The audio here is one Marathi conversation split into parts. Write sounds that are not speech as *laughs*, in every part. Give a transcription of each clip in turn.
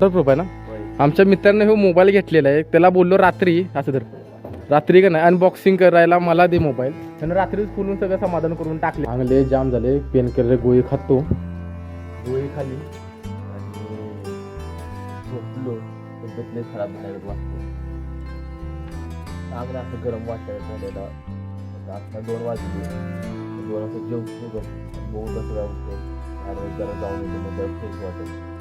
तर रुपये ना? आमच्या मित्राने हो मोबाईल घेतलेला आहे. त्याला बोललो रात्री असं तर रात्री का नाही अनबॉक्सिंग करायला मला दे मोबाईल त्यानं रात्रीच खोलून सगळं समाधान करून टाकले. चांगले जाम झाले. पेन केलेले गोळी खातो. गोळी खाली. झोपलो. तब्येत खराब झाल्यागत वाटतो चांगलं असं गरम वाटायला झालेलं. आता दोन वाजले. दोन वाजता जेवतो. बघू कसं आणि जरा जाऊन येतो. मग फ्रेश वाटेल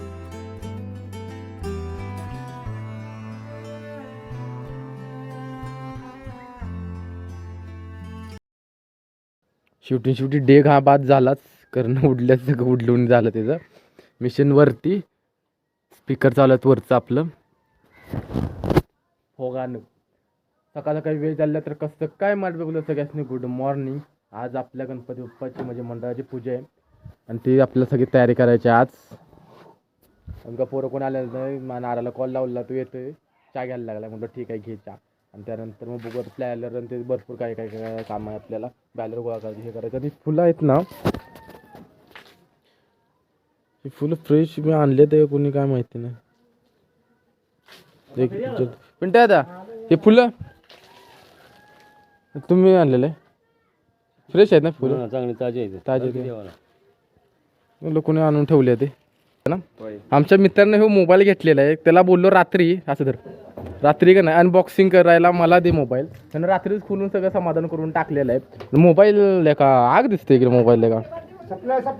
शेवटी शेवटी डेग हा बाद झालाच. करणं *laughs* उडल्याच सगळं उडलून झालं त्याचं. मिशनवरती स्पीकर चालत वरचं आपलं. हो गाणं. सकाळ सकाळी वेळ झाला तर कसं काय मार बघलं सगळ्यासनी गुड मॉर्निंग आज आपल्या गणपती बाप्पाची म्हणजे मंडळाची पूजा आहे. आणि ती आपल्याला सगळी तयारी करायची आज. आमका पोरं कोण आलेलं नाही. मा नाराला कॉल लावला तू येतोय? चहा घ्यायला लागला. म्हटलं ठीक आहे घे चहा. आणि त्यानंतर मग बघू प्लॅलर आणि ते भरपूर काय काय काय काम आहे आपल्याला. बॅलर गोळा करायचं हे करायचं. आणि फुलं आहेत ना ही फुलं फ्रेश मी आणले ते कोणी काय माहिती नाही. पिंट्या आता हे फुलं तुम्ही आणलेलं आहे? फ्रेश आहेत ना फुलं? चांगले ताजे आहेत. ताजे कोणी आणून ठेवले ते ना आमच्या मित्राने हो मोबाईल घेतलेला आहे. त्याला बोललो रात्री असं तर रात्री का नाही अनबॉक्सिंग करायला मला दे मोबाईल त्यानं रात्रीच खोलून सगळं समाधान करून टाकलेलं आहे. मोबाईल का आग दिसते इकडे मोबाईल का?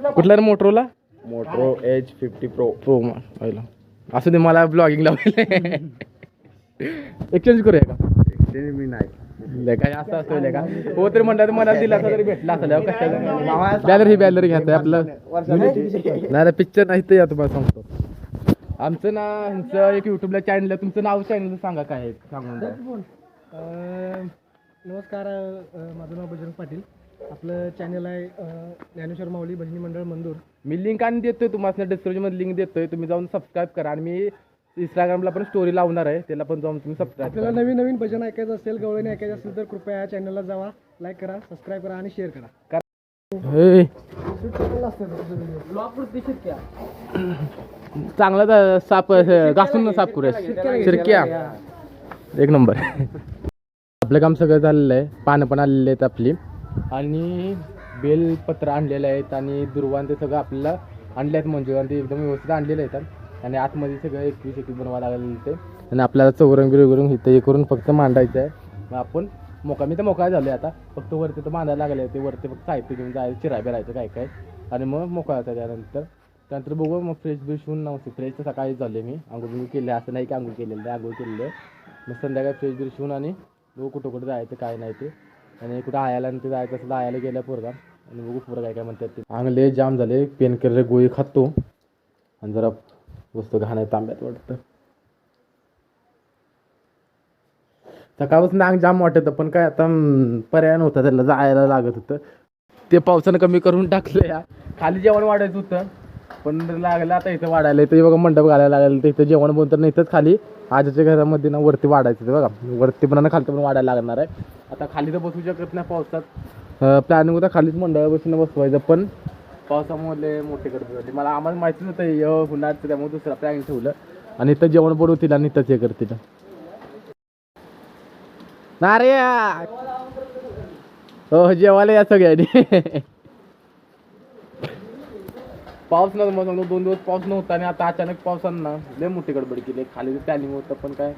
कुठला रे मोटरोला मोटरो एच फिफ्टी प्रो प्रो पहिला. असं ते मला ब्लॉगिंग लावलेलं एक्सचेंज करूया का? मी नाही. असं असं का? हो तरी म्हणतात मला दिला तरी भेटला असं कशा बॅलर ही बॅलर घ्यायचं आपलं. नाही पिक्चर नाही ते या तुम्हाला सांगतो आमचं ना ह्यांचं एक युट्यूबला चॅनल आहे. तुमचं नाव चॅनल सांगा काय आहे सांगून द्या. अ, नमस्कार अ, माझं नाव बजरंग पाटील. आपलं चॅनल आहे अ, ज्ञानेश्वर माऊली भजनी मंडळ मंदूर. मी लिंक आणि देतोय तुम्हाला डिस्क्रिप्शनमध्ये लिंक देतोय. तुम्ही जाऊन सबस्क्राईब करा. आणि मी इंस्टाग्रामला पण स्टोरी लावणार आहे. त्याला पण जाऊन तुम्ही सबस्क्राईब आपल्याला करा. नवीन नवीन भजन ऐकायचं असेल गवळणी ऐकायचं असेल तर कृपया या चॅनलला जावा. लाईक करा सबस्क्राईब करा आणि शेअर करा. हे, चांगला दा- साप घासून साफ करूया शिरक्या. एक नंबर. आपलं काम सगळं झालेलं आहे. पानं पण आलेली आहेत आपली. आणि बेलपत्र आणलेले आहेत आणि दुर्वान ते सगळं आपल्याला आणले आहेत म्हणजे आणि ते एकदम व्यवस्थित आणलेले आहेत. आणि आतमध्ये सगळं एकवीस एकवीस बनवायला लागलेलं ते आणि आपल्याला चौरंग बिरंग इथं हे करून फक्त मांडायचं आहे. मग आपण मोका मी तर मोकळा झालो आता. फक्त वरती तर बांधायला लागले ते वरती फक्त साहित्य घेऊन जायचं चिराय बिरायचं काय काय. आणि मग मोकळा होता त्यानंतर. त्यानंतर बघू मग फ्रेश ब्रेश होऊन नव्हते. फ्रेश तर सकाळीच झाले मी. आंघोळ बिंगू केले. असं नाही की आंघोळ केलेलं आहे आंघोळ केलेलं आहे. मग संध्याकाळी फ्रेश ब्रेश होऊन आणि बघू कुठं कुठं जायचं काय नाही ते. आणि कुठं आयाला आणि ते जायचं असं आयाला गेलं पोरगा. आणि बघू पोरं काय काय म्हणतात ते. आंगले जाम झाले. पेन केलेले गोळी खातो. आणि जरा वस्तू घाण आहे तांब्यात वाटतं. सकाळपासून अंग जाम वाटत पण काय आता पर्याय नव्हता त्याला. जायला लागत होतं. ते पावसानं कमी करून टाकलं या खाली जेवण वाढायचं होतं. पण लागलं आता इथं वाढायला. इथं बघा मंडप घालायला लागलं तर इथं जेवण बनतं ना इथंच खाली आजच्या घरामध्ये ना वरती वाढायचं ते बघा. वरती पण आणि पण वाढायला लागणार आहे. आता खाली तर बसू शकत नाही पावसात. प्लॅनिंग होता खालीच मंडळ बसून बसवायचं पण पावसामुळे मोठे करत होते मला आम्हाला माहितीच नव्हतं हे उन्हाळ्याचं त्यामुळे दुसरा प्लॅनिंग ठेवलं. आणि इथं जेवण बनवतील आणि इथंच हे करतील. नारे हो जेवायला या सगळ्यांनी. पाऊस नव्हता मग सांगतो दोन दिवस पाऊस नव्हता आणि आता अचानक पावसानं ना. लय मोठी गडबड केली. खाली प्लॅनिंग होतं पण काय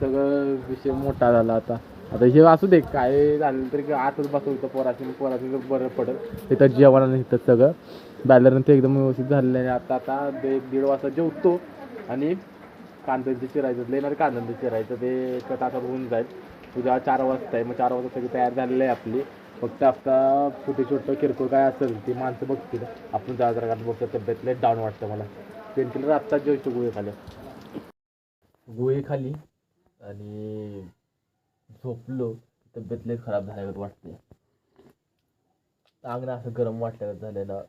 सगळं विषय मोठा झाला आता. आता हे असू दे काय झालं तरी आतच बसवतं पोराची पोराची बरं पडत. इथं जेवण आणि इथं सगळं. बॅलरनं ते एकदम व्यवस्थित झालेलं आहे. आता आता एक दीड वाजता जेवतो आणि कांद्याचे चिरायचं लेणार कांद्याचे चिरायचं ते एका तासात होऊन जाईल. उद्या चार वाजता आहे मग चार वाजता सगळी तयार झालेली आहे आपली. फक्त आता छोटे छोटं किरकोळ काय असेल ती माणसं बघतील. आपण जा जरा बघतो तब्येत लय डाऊन वाटतं मला. पेनकिलर आत्ताच जेवतो गोळी खाली गोळी खाली आणि झोपलो. तब्येत लय खराब झाल्यागत वाटते अंगण असं गरम वाटल्यागत झालेलं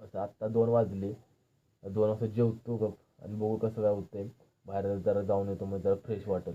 असं आत्ता दोन वाजले. दोन वाजता जेवतो गप. आणि बघू कसं काय होतंय. बाहेर जरा जाऊन येतो मग जरा फ्रेश वाटेल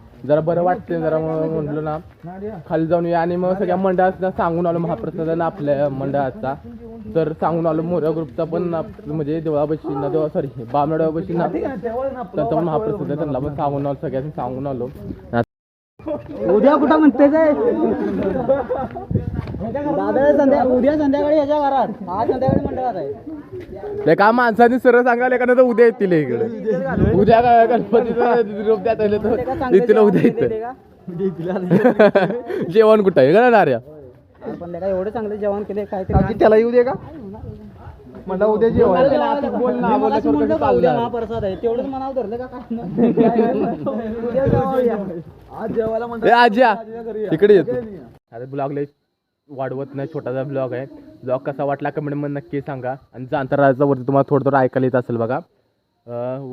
जरा बरं वाटतंय जरा मग म्हणलो ना. खाली जाऊन या आणि मग सगळ्या मंडळाचा सांगून आलो महाप्रसाद आपल्या मंडळाचा. तर सांगून आलो मोऱ्या ग्रुपचा पण म्हणजे देवळापाशी ना देवा सॉरी बामणापाशी ना त्यांचा पण महाप्रसाद आहे त्यांना पण सांगून आलो सगळ्यांनी सांगून आलो. उद्या कुठं म्हणते दादा संध्या उद्या संध्याकाळी याच्या घरात. आज संध्याकाळी मंडळात आहे. ते का माणसाने सरळ सांगायला एखादं तर उद्या येतील हे इकडे. उद्या काय गणपतीचा तर येतील उद्या इथं. *laughs* जेवण कुठं आहे? का नार्या पण त्याला एवढं चांगलं जेवण केले काय ते त्याला येऊ दे का? म्हणलं उद्या जेवण. महाप्रसाद आहे. तेवढंच मनावर धरलं का काय? *laughs* उद्या जाऊया. आज जेवायला ए आज्या इकडे येतो आता ब्लॉग लय वाढवत नाही छोटासा ब्लॉग आहे. ब्लॉग कसा वाटला कमेंटमध्ये नक्की सांगा. आणि जांतराचा वरती तुम्हाला थोडं थोडं ऐकायला येत असेल बघा.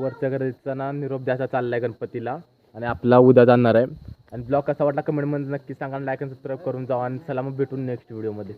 वरच्या घरचा ना निरोप द्यायचा चाललाय गणपतीला. आणि आपला उद्या जाणार आहे. आणि ब्लॉग कसा वाटला कमेंटमध्ये नक्की सांगा लाईक आणि सबस्क्राईब करून जावा. आणि चला मग भेटून नेक्स्ट व्हिडिओमध्ये